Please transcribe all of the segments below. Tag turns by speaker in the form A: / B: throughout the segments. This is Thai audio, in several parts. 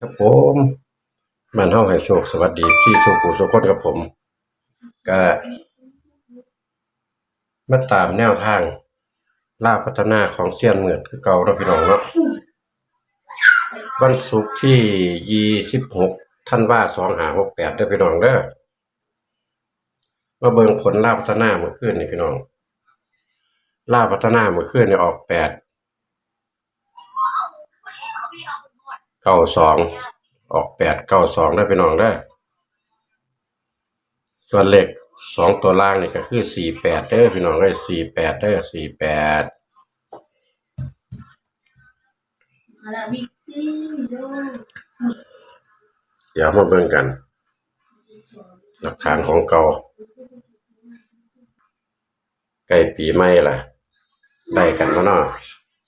A: ครับผมมันเฮาให้โชคสวัสดีพี่โชคผู้สุคนกับผม ก็มาตามแนวทางล่าพัฒนาของเซียนเหมือนคือเก่าเนาพี่น้องเนาะวันศุกร์ที่ยี่สิบหกท่านว่าสองหาหกแปดเด้อพี่น้องเด้อมาเบิ่งผลล่าพัฒนาเมื่อคืนนี่พี่น้องล่าพัฒนาเมื่อคืนนี่ออกแปด เก้าสองออกแปดเก้าสองได้อพี่น้องเด้ ส่วนเลขสองตัวล่างนี่ก็คือสี่แปดเด้อพี่น้องเอ้ยสี่แปดเด้อสี่แปด
B: มาแล้วบิ๊กซี่ดู
A: เดี๋ยวมาเบิ่งกัน หลักฐานของเก่าใกล้ปีใหม่ล่ะ ได้กันมาเนาะ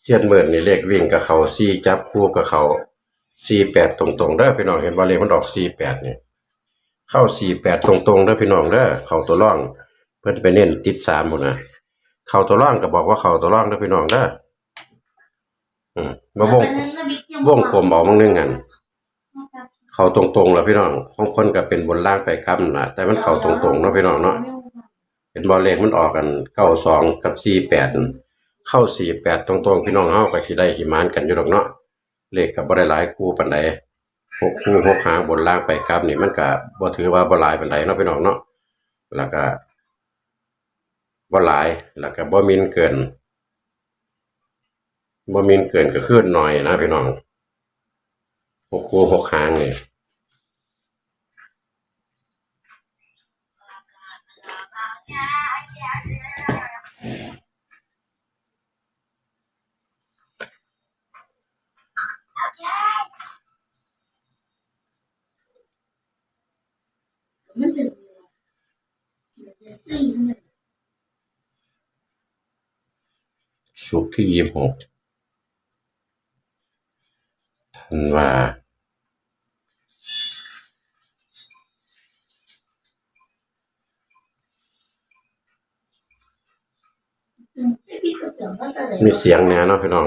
A: เสียนหมื่นนี่เลขวิ่งกับเขาสี่จับคู่กับเขา สี่แปดตรงๆเด้อพี่น้องเห็นว่าเลขมันออกสี่แปดนี่เข้าสี่แปดตรงๆเด้อพี่น้องเด้อเขาตัวร่อง เพิ่นไปเน้นติดสามหมดนะเขาตัวร่องก็บอกว่าเขาตัวร่องเด้อพี่น้องเด้ออืมมาวงวงกลมเอามั่งนึงกันเขาตรงๆแล้วพี่น้องของคนก็เป็นบนล่างไปครับนะแต่มันเขาตรงๆเนาะพี่น้องเนาะเป็นบอลเลขมันออกกันเก้าสองกับสี่แปดเข้าสี่แปดตรงๆพี่น้องเฮาก็สิได้ขี่มานกันอยู่ดอกเนาะ เลขกับ่ได้หลายคู่ปันไหนหกคู่หกหางบนล่างไปกับนี่มันก็บ่ถือว่าบ่หลายปันไหนเนาะพี่น้องเนาะแล้วก็บ่หลายแล้วก็บ่มินเกินบ่มินเกินก็ขึ้นหน่อยนะพี่น้องหกคู่หกหางนี่
B: มันจะ
A: สุกที่ยี่สิบหกธันวา
B: ไอ้พี่ก็เสียงว่าจะไหน
A: มีเสียงแน่เนาะพี่น้อง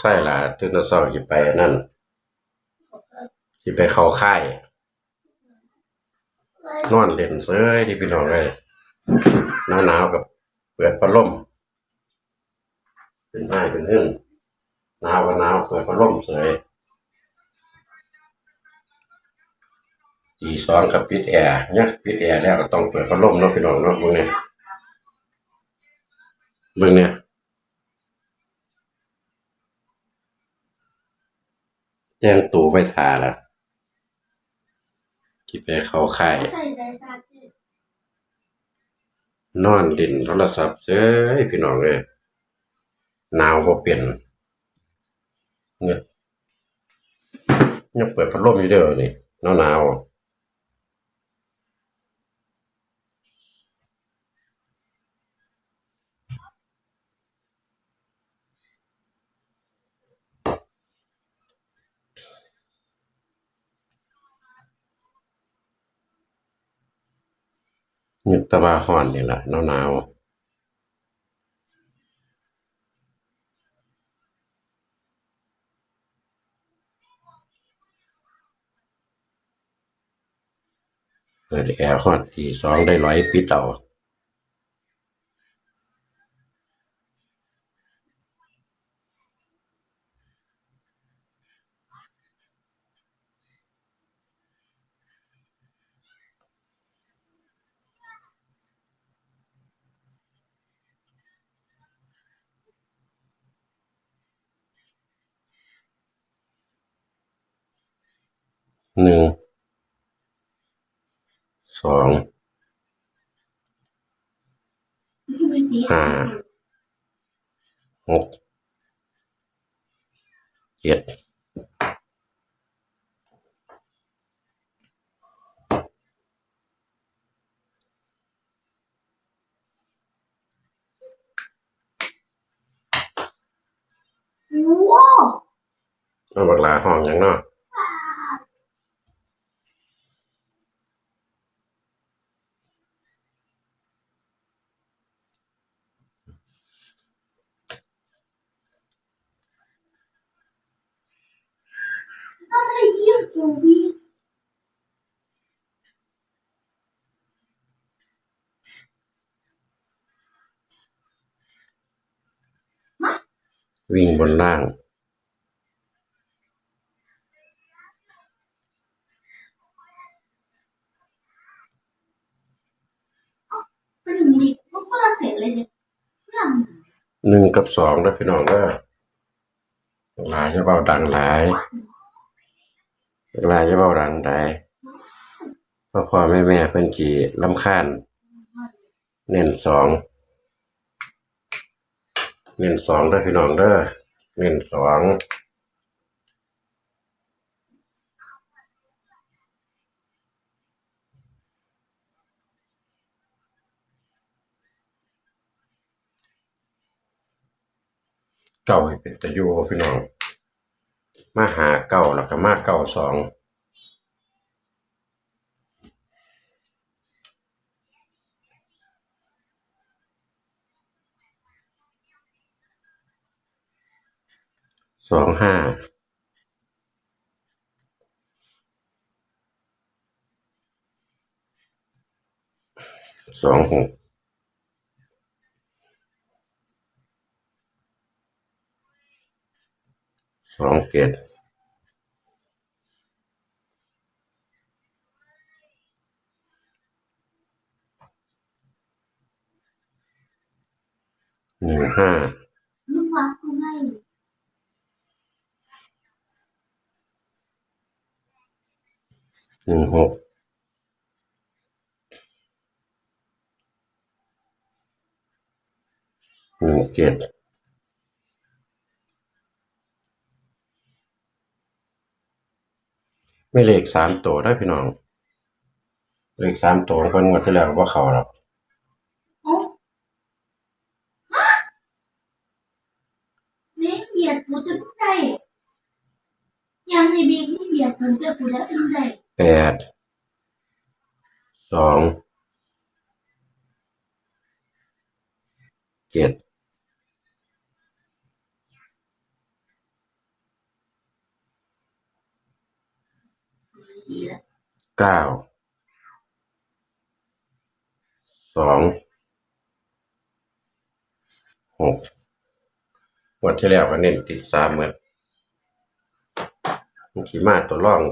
A: ใช่ล่ะตื่นแตะเช้าสิไปนั่น สิไปเข้าค่ายนอนเล่นเซ้ยที่พี่น้องเลยหนาวๆกับเปิดพัดลมเป็นไม้เป็นหึ่งหนาวก็หนาวเปิดพัดลมเสยตีสองกับปิดแอร์เนี่ยปิดแอร์แล้วก็ต้องเปิดพัดลมเนาะพี่น้องเนาะมึงเนี่ยมึงเนี่ยแจ้งตูไว้ทาละ ที่ไปเข้าค่าย
B: ใส่ใส่ซาเต้
A: นอนเล่นโทรศัพท์เจ้ยพี่น้องเอ้ยหนาวบ่เป็นเงึดยังเปิดพัดลมอยู่เด้อนี่หนาวหนาว นึกตะวาห่อนนี่แหละหนาวหนาวเปิดแอร์ฮอดที่สองได้ร้อยปิดเอา หนึ่งสองห้าหกเจ็ด
B: ว้าว
A: เอาบักลาห้องหยังเนาะ
B: จูบี้
A: วิ่งบนล่าง
B: ไปถึงดีก็คนละเสร็จเลยเนี่ยยัง
A: หนึ่งกับสองนะพี่น้องเด้อหลายจะเบาดังหลาย ห ลายจะเบาดังได้พ่อพ่อแม่แม่เพิ่นกี่ลำคาญเน้นสองเน้นสองเด้พี่น้องเด้อเน้นสองเก้าให้เป็นตะยูพี่น้อง มาหาเก้าแล้วก็มาเก้าสองสองห้าสองหก สองเจ็ดหนึ่งห้า
B: ลูกรักกูให้
A: หนึ่งหกหนึ่งเจ็ด ไม่เลขสามตัวได้พี่น้อง เลขสามตัวคนงวดที่แล้วว่าเขาหรอก
B: โอ้ฮะเลี้ยงเบียดกูจะไม่ได้ยังในเบียดนี่เบียดกูจะกูจะไม่ได้
A: แปดสองเจ็ด
B: ดีละ
A: เก้าสองหกวันที่แล้วก็เน้นติดสามเหมือนขีมาตัวร่อง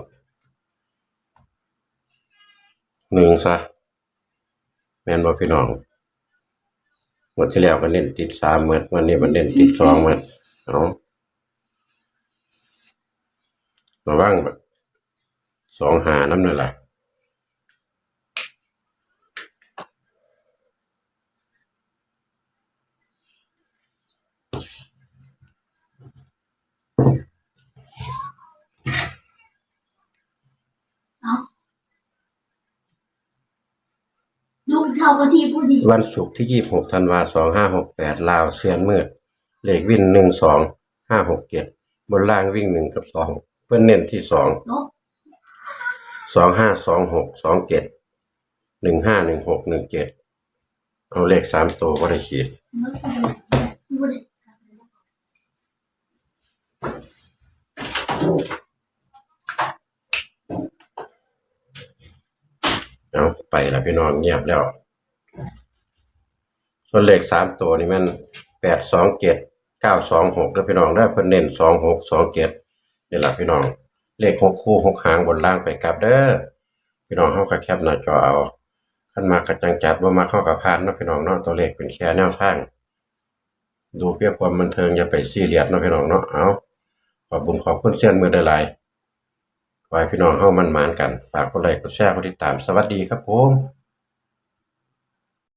A: หนึ่งซะ แมนบ่พี่น้องวันที่แล้วก็เน้นติดสามเหมือนวันนี้มันเน้นติดสองเหมือนเอาระวังแบบ สองหาน้ำนั่นแหละ
B: เอาลูกเท่ากับที่ผู้ดี
A: วันศุกร์ที่ยี่หกธันวาสองห้าหกแปดลาวเชียนมืดเลขวิ่งหนึ่งสองห้าหกเจ็ดบนล่างวิ่งหนึ่งกับสองเพื่อนเน้นที่สอง
B: ลบ
A: สองห้าสองหกสองเจ็ดหนึ่งห้าหนึ่งหกหนึ่งเจ็ดเอาเลขสามตัวก็ได้ขีดเอาไปแล้วพี่น้องเงียบแล้ว ส่วนเลขสามตัวนี่มันแปดสองเจ็ดเก้าสองหกแล้วพี่น้องได้เพิ่นเน้นสองหกสองเจ็ดนี่แหละพี่น้อง เลขหกคู่หกหางบนล่างไปกลับเด้อพี่น้องเข้ากับแคบหน้าจอเอาขั้นมากระจังจัดว่ามาเข้ากับพานเนาะพี่น้องเนาะตัวเลขเป็นแค่แนวทาง ดูเพื่อความบันเทิงอย่าไปซีเรียสเนาะพี่น้องเนาะเอาขอบบุญขอบคุณเสียนมือได้หลายไว้พี่น้องเข้ามันหมานกัน ฝากกดไลค์กดแชร์กดติดตามสวัสดีครับผม